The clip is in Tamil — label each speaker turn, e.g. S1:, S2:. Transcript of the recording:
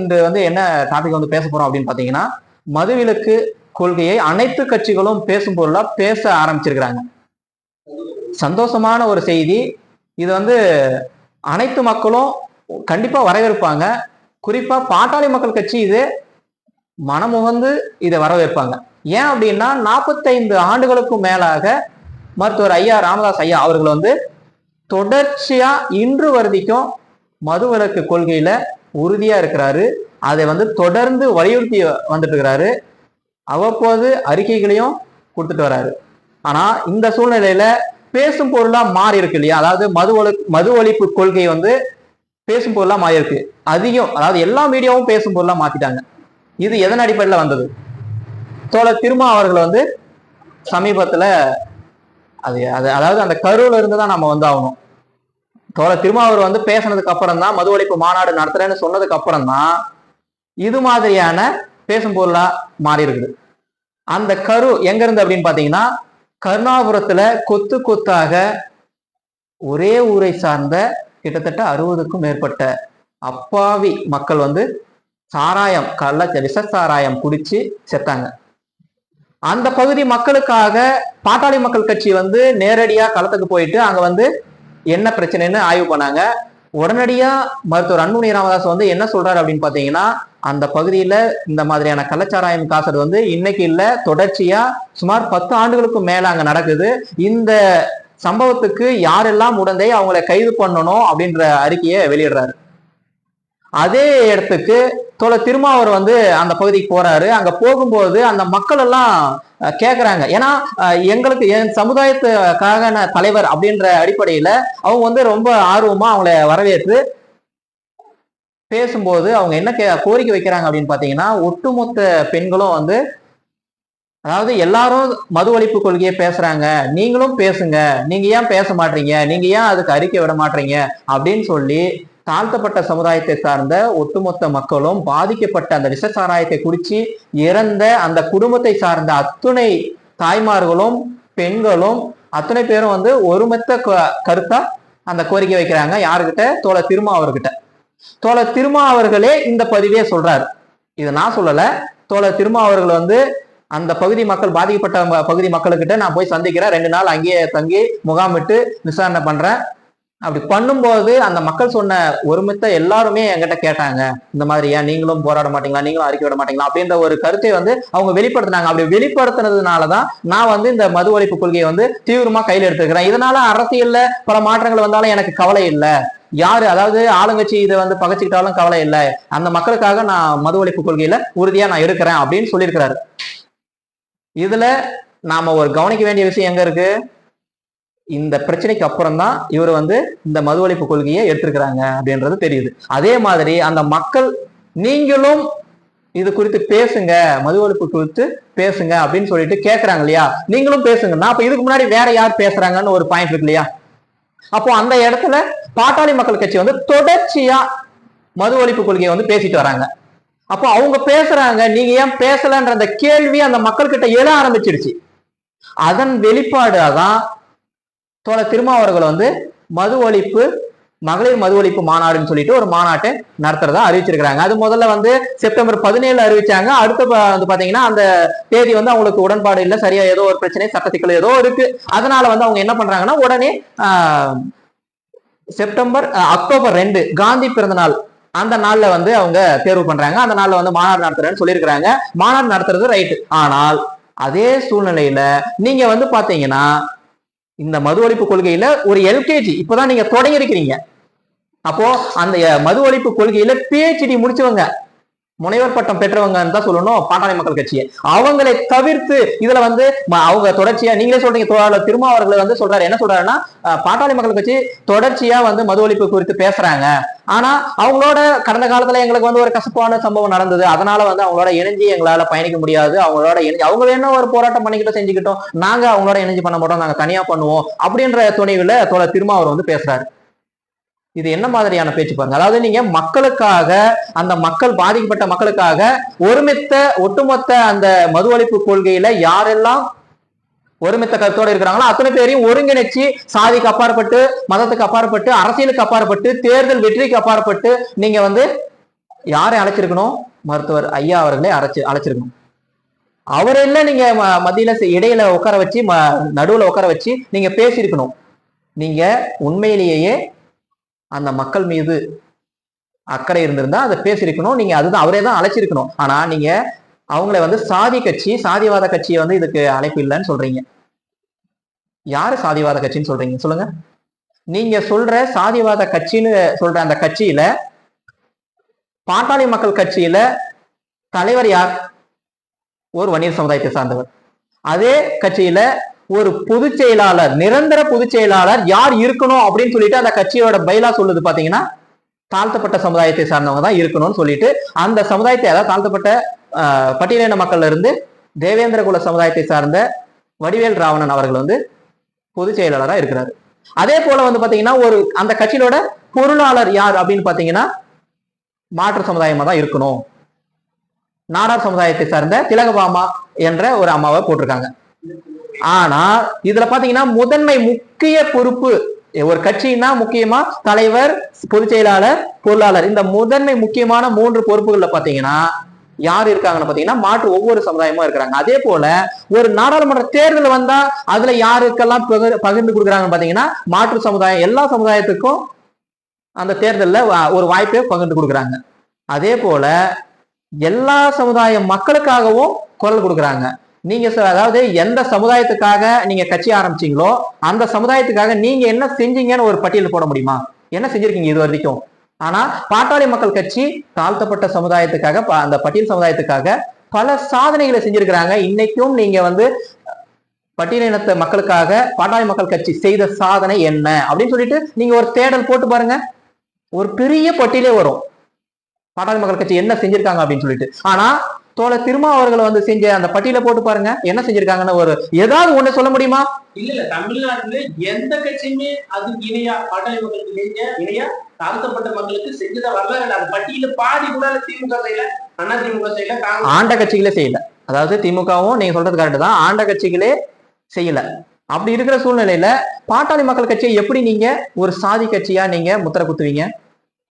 S1: இன்று வந்து என்ன டாபிக் வந்து பேச போறோம் அப்படின்னு பாத்தீங்கன்னா மதுவிலக்கு கொள்கையை அனைத்து கட்சிகளும் பேசும் பொருளா பேச ஆரம்பிச்சிருக்கிறாங்க. சந்தோஷமான ஒரு செய்தி. இது வந்து அனைத்து மக்களும் கண்டிப்பா வரவேற்பாங்க. குறிப்பா பாட்டாளி மக்கள் கட்சி இது மனமுகந்து இதை வரவேற்பாங்க. ஏன் அப்படின்னா நாற்பத்தைந்து ஆண்டுகளுக்கும் மேலாக மருத்துவர் ஐயா ராமதாஸ் ஐயா அவர்கள் வந்து தொடர்ச்சியா இன்று வரைக்கும் மதுவிலக்கு கொள்கையில உறுதியா இருக்கிறாரு. அதை வந்து தொடர்ந்து வலியுறுத்தி வந்துட்டு இருக்கிறாரு அவ்வப்போது அறிக்கைகளையும் கொடுத்துட்டு வராரு. ஆனா இந்த சூழ்நிலையில பேசும் பொருளாக மாறி இருக்கு இல்லையா? அதாவது மது ஒழி மது ஒழிப்பு கொள்கை வந்து பேசும் பொருளாக மாறி இருக்கு. அதிகம் அதாவது எல்லா மீடியாவும் பேசும் பொருளாக மாத்திட்டாங்க. இது எதன் அடிப்படையில் வந்தது? தோழர் திருமா அவர்கள் வந்து சமீபத்தில் அது அது அதாவது அந்த கருவில் இருந்து தான் நம்ம வந்து ஆகணும். தோழர் திருமாவூர் வந்து பேசினதுக்கு அப்புறம் தான் மது ஒழிப்பு மாநாடு நடத்துறேன்னு சொன்னதுக்கு அப்புறம் தான் இது மாதிரியான பேசும் பொருளா மாறி இருக்குது. அந்த கரு எங்க இருந்து அப்படின்னு பாத்தீங்கன்னா கருணாபுரத்துல கொத்து கொத்தாக ஒரே ஊரை சார்ந்த கிட்டத்தட்ட அறுபதுக்கும் மேற்பட்ட அப்பாவி மக்கள் வந்து சாராயம் கள்ள விஷ சாராயம் குடிச்சு செத்தாங்க. அந்த பகுதி மக்களுக்காக பாட்டாளி மக்கள் கட்சி வந்து நேரடியா களத்துக்கு போயிட்டு அங்க வந்து என்ன பிரச்சனைன்னு ஆய்வு பண்ணாங்க. உடனடியா மருத்துவர் அன்புமணி ராமதாஸ் வந்து என்ன சொல்றாரு அப்படின்னு பாத்தீங்கன்னா அந்த பகுதியில இந்த மாதிரியான கள்ளச்சாராயம் காசடு வந்து இன்னைக்கு இல்ல தொடர்ச்சியா சுமார் பத்து ஆண்டுகளுக்கும் மேல அங்க நடக்குது. இந்த சம்பவத்துக்கு யாரெல்லாம் உடந்தை அவங்கள கைது பண்ணணும் அப்படின்ற அறிக்கையை வெளியிடுறாரு. அதே இடத்துக்கு தோழ திருமாவர் வந்து அந்த பகுதிக்கு போறாரு. அங்க போகும்போது அந்த மக்கள் எல்லாம் கேட்குறாங்க ஏன்னா எங்களுக்கு என் சமுதாயத்துக்காக தலைவர் அப்படின்ற அடிப்படையில அவங்க வந்து ரொம்ப ஆர்வமா அவங்கள வரவேற்று பேசும்போது அவங்க என்ன கே கோரிக்கை வைக்கிறாங்க அப்படின்னு பாத்தீங்கன்னா ஒட்டுமொத்த பெண்களும் வந்து அதாவது எல்லாரும் மது ஒழிப்பு கொள்கையை பேசுறாங்க. நீங்களும் பேசுங்க. நீங்க ஏன் பேச மாட்டீங்க? நீங்க ஏன் அதுக்கு அறிக்கை விட மாட்டீங்க? அப்படின்னு சொல்லி தாழ்த்தப்பட்ட சமுதாயத்தை சார்ந்த ஒட்டுமொத்த மக்களும் பாதிக்கப்பட்ட அந்த விஷ சாராயத்தை குடிச்சு இறந்த அந்த குடும்பத்தை சார்ந்த அத்துணை தாய்மார்களும் பெண்களும் அத்தனை பேரும் வந்து ஒருமித்த க- கருத்தா அந்த கோரிக்கை வைக்கிறாங்க. யாருக்கிட்ட தோழ திருமா அவர்கிட்ட. தோழ திருமா அவர்களே இந்த பதிவே சொல்றாரு. இதை நான் சொல்லல. தோழ திருமா அவர்கள் வந்து அந்த பகுதி மக்கள் பாதிக்கப்பட்ட பகுதி மக்களுக்கிட்ட நான் போய் சந்திக்கிறேன். ரெண்டு நாள் அங்கேயே தங்கி முகாமிட்டு விசாரணை பண்றேன். அப்படி பண்ணும்போது அந்த மக்கள் சொன்ன ஒருமித்த எல்லாருமே என்கிட்ட கேட்டாங்க இந்த மாதிரி ஏன் நீங்களும் போராட மாட்டீங்களா நீங்களும் அறிக்கை விட மாட்டீங்களா அப்படின்ற ஒரு கருத்தை வந்து அவங்க வெளிப்படுத்தினாங்க. அப்படி வெளிப்படுத்தினதுனாலதான் நான் வந்து இந்த மது ஒழிப்பு கொள்கையை வந்து தீவிரமா கையில் எடுத்துக்கிறேன் இதனால அரசியல்ல பல மாற்றங்கள் வந்தாலும் எனக்கு கவலை இல்லை. யாரு அதாவது ஆளுங்கட்சி இதை வந்து பகச்சுக்கிட்டாலும் கவலை இல்லை. அந்த மக்களுக்காக நான் மது ஒழிப்பு கொள்கையில உறுதியா நான் இருக்கிறேன் அப்படின்னு சொல்லியிருக்கிறாரு. இதுல நாம ஒரு கவனிக்க வேண்டிய விஷயம் எங்க இருக்கு? இந்த பிரச்சனைக்கு அப்புறம் தான் இவர் வந்து இந்த மது ஒழிப்பு கொள்கையை எடுத்திருக்கிறாங்க அப்படின்றது தெரியுது. அதே மாதிரி அந்த மக்கள் நீங்களும் இது குறித்து பேசுங்க மது ஒழிப்பு குறித்து பேசுங்க அப்படின்னு சொல்லிட்டு கேட்கறாங்க இல்லையா? நீங்களும் பேசுங்கன்னா அப்ப இதுக்கு முன்னாடி வேற யார் பேசுறாங்கன்னு ஒரு பாயிண்ட் இருக்கு இல்லையா? அப்போ அந்த இடத்துல பாட்டாளி மக்கள் கட்சி வந்து தொடர்ச்சியா மது ஒழிப்பு கொள்கையை வந்து பேசிட்டு வராங்க. அப்போ அவங்க பேசுறாங்க நீங்க ஏன் பேசலன்ற அந்த கேள்வி அந்த மக்கள் கிட்ட எழ ஆரம்பிச்சிருச்சு. அதன் வெளிப்பாடாதான் தோழர் திருமாவர்கள் வந்து மது ஒழிப்பு மகளிர் மது ஒழிப்பு மாநாடுன்னு சொல்லிட்டு ஒரு மாநாட்டை நடத்துறதா அறிவிச்சிருக்கிறாங்க. அது முதல்ல வந்து செப்டம்பர் பதினேழு அறிவிச்சாங்க. அடுத்த ப- வந்து பாத்தீங்கன்னா அந்த தேதி வந்து அவங்களுக்கு உடன்பாடு இல்லை. சரியா ஏதோ ஒரு பிரச்சனை சட்டத்திக்கல் ஏதோ இருக்கு. அதனால வந்து அவங்க என்ன பண்றாங்கன்னா உடனே செப்டம்பர் அக்டோபர் ரெண்டு காந்தி பிறந்த நாள் அந்த நாள்ல வந்து அவங்க தேர்வு பண்றாங்க. அந்த நாள்ல வந்து மாநாடு நடத்துறேன்னு சொல்லியிருக்கிறாங்க. மாநாடு நடத்துறது ரைட்டு. ஆனால் அதே சூழ்நிலையில நீங்க வந்து பாத்தீங்கன்னா இந்த மது ஒழிப்பு கொள்கையில ஒரு எல்கேஜி இப்பதான் நீங்க தொடங்கி இருக்கிறீங்க அப்போ அந்த மது ஒழிப்பு கொள்கையில பிஹெச்டி முடிச்சவங்க முனைவர் பட்டம் பெற்றவங்கன்னு தான் சொல்லணும் பாட்டாளி மக்கள் கட்சியை. அவங்களை தவிர்த்து இதுல வந்து அவங்க தொடர்ச்சியா நீங்களே சொல்றீங்க தோழர் திருமாவர்களை வந்து சொல்றாரு. என்ன சொல்றாருன்னா பாட்டாளி மக்கள் கட்சி தொடர்ச்சியா வந்து மது ஒழிப்பு குறித்து பேசுறாங்க. ஆனா அவங்களோட கடந்த காலத்துல எங்களுக்கு வந்து ஒரு கசப்பான சம்பவம் நடந்தது. அதனால வந்து அவங்களோட இணைஞ்சு எங்களால பயணிக்க முடியாது. அவங்களோட இணைஞ்சு அவங்க என்ன ஒரு போராட்டம் பண்ணிக்கிட்டோம் செஞ்சுக்கிட்டோம் நாங்க அவங்களோட இணைஞ்சு பண்ண மாட்டோம் நாங்க தனியா பண்ணுவோம் அப்படின்ற துணைவுல தோழர் திருமாவர் வந்து பேசுறாரு. இது என்ன மாதிரியான பேச்சு பாருங்க. அதாவது நீங்க மக்களுக்காக அந்த மக்கள் பாதிக்கப்பட்ட மக்களுக்காக ஒருமித்த ஒட்டுமொத்த அந்த மது ஒழிப்பு கொள்கையில யாரெல்லாம் ஒருமித்த கருத்தோடு இருக்கிறாங்களோ அத்தனை பேரையும் ஒருங்கிணைச்சு சாதிக்கு அப்பாற்பட்டு மதத்துக்கு அப்பாற்பட்டு அரசியலுக்கு அப்பாற்பட்டு தேர்தல் வெற்றிக்கு அப்பாற்பட்டு நீங்க வந்து யாரை அழைச்சிருக்கணும்? மருத்துவர் ஐயா அவர்களை அழைச்சி அழைச்சிருக்கணும். அவரெல்லாம் நீங்க ம- மத்தியில இடையில உட்கார வச்சு ம- நடுவுல உட்கார வச்சு நீங்க பேசியிருக்கணும். நீங்க உண்மையிலேயே அந்த மக்கள் மீது அக்கறை இருந்திருந்தா அதை பேசியிருக்கணும். நீங்க அதுதான் அவரே தான் அழைச்சிருக்கணும். ஆனா நீங்க அவங்கள வந்து சாதி கட்சி சாதிவாத கட்சியை வந்து இதுக்கு அழைப்பு இல்லைன்னு சொல்றீங்க. யாரு சாதிவாத கட்சின்னு சொல்றீங்க? சொல்லுங்க. நீங்க சொல்ற சாதிவாத கட்சின்னு சொல்ற அந்த கட்சியில பாட்டாளி மக்கள் கட்சியில தலைவர் யார்? ஒரு வன்னியர் சமுதாயத்தை சார்ந்தவர். அதே கட்சியில ஒரு பொதுச் செயலாளர் நிரந்தர பொதுச் செயலாளர் யார் இருக்கணும் அப்படின்னு சொல்லிட்டு அந்த கட்சியோட பைலா சொல்லுது பாத்தீங்கன்னா தாழ்த்தப்பட்ட சமுதாயத்தை சார்ந்தவங்க தான் இருக்கணும்னு சொல்லிட்டு அந்த சமுதாயத்தை அதாவது தாழ்த்தப்பட்ட பட்டியலின மக்கள்ல இருந்து தேவேந்திர குல சமுதாயத்தை சார்ந்த வடிவேல் ராவணன் அவர்கள் வந்து பொதுச் செயலாளராக இருக்கிறாரு. அதே போல வந்து பாத்தீங்கன்னா ஒரு அந்த கட்சியிலோட பொருளாளர் யார் அப்படின்னு பாத்தீங்கன்னா மாற்று சமுதாயமா தான் இருக்கணும். நாடார் சமுதாயத்தை சார்ந்த திலகபாமா என்ற ஒரு அம்மாவை போட்டிருக்காங்க. ஆனா இதுல பாத்தீங்கன்னா முதன்மை முக்கிய பொறுப்பு. ஒரு கட்சின்னா முக்கியமா தலைவர் பொதுச் செயலாளர் பொருளாளர். இந்த முதன்மை முக்கியமான மூன்று பொறுப்புகள்ல பாத்தீங்கன்னா யார் இருக்காங்கன்னு பாத்தீங்கன்னா மாற்று ஒவ்வொரு சமுதாயமும் இருக்கிறாங்க. அதே போல ஒரு நாடாளுமன்ற தேர்தல் வந்தா அதுல யாருக்கெல்லாம் பகிர்- பகிர்ந்து கொடுக்குறாங்கன்னு பாத்தீங்கன்னா மாற்று சமுதாயம் எல்லா சமுதாயத்துக்கும் அந்த தேர்தலில் வா- ஒரு வாய்ப்பை பகிர்ந்து கொடுக்குறாங்க. அதே போல எல்லா சமுதாய மக்களுக்காகவும் குரல் கொடுக்குறாங்க. நீங்க அதாவது எந்த சமுதாயத்துக்காக நீங்க கட்சி ஆரம்பிச்சீங்களோ அந்த சமுதாயத்துக்காக நீங்க என்ன செஞ்சீங்கன்னு ஒரு பட்டியல் போட முடியுமா? என்ன செஞ்சிருக்கீங்க இது வரைக்கும்? ஆனா பாட்டாளி மக்கள் கட்சி தாழ்த்தப்பட்ட சமுதாயத்துக்காக ப- அந்த பட்டியல் சமுதாயத்துக்காக பல சாதனைகளை செஞ்சிருக்கிறாங்க. இன்னைக்கும் நீங்க வந்து பட்டியலினத்த மக்களுக்காக பாட்டாளி மக்கள் கட்சி செய்த சாதனை என்ன? அப்படின்னு சொல்லிட்டு நீங்க ஒரு தேடல் போட்டு பாருங்க. ஒரு பெரிய பட்டியலே வரும். பாட்டாளி மக்கள் கட்சி என்ன செஞ்சிருக்காங்க அப்படின்னு சொல்லிட்டு. ஆனா தோழர் திருமா அவர்கள் வந்து செஞ்ச அந்த பட்டியலை போட்டு பாருங்க. என்ன செஞ்சிருக்காங்கன்னு ஒரு ஏதாவது ஒண்ணு சொல்ல முடியுமா?
S2: இல்ல இல்ல. தமிழ்நாட்டுல எந்த கட்சியுமே அது இணையா பாட்டாளி மக்களுக்கு இணைய இணையா தாழ்த்தப்பட்ட மக்களுக்கு செஞ்சத வரலாறு இல்ல. அது பட்டியல பாதி கூட திமுக செய்யல அண்ணா திமுக செய்யல
S1: ஆண்ட கட்சிகளே செய்யல. அதாவது திமுகவும் நீங்க சொல்றது கரெக்ட் தான். ஆண்ட கட்சிகளே செய்யல. அப்படி இருக்கிற சூழ்நிலையில பாட்டாளி மக்கள் கட்சியை எப்படி நீங்க ஒரு சாதி கட்சியா நீங்க முத்திர குத்துவீங்க?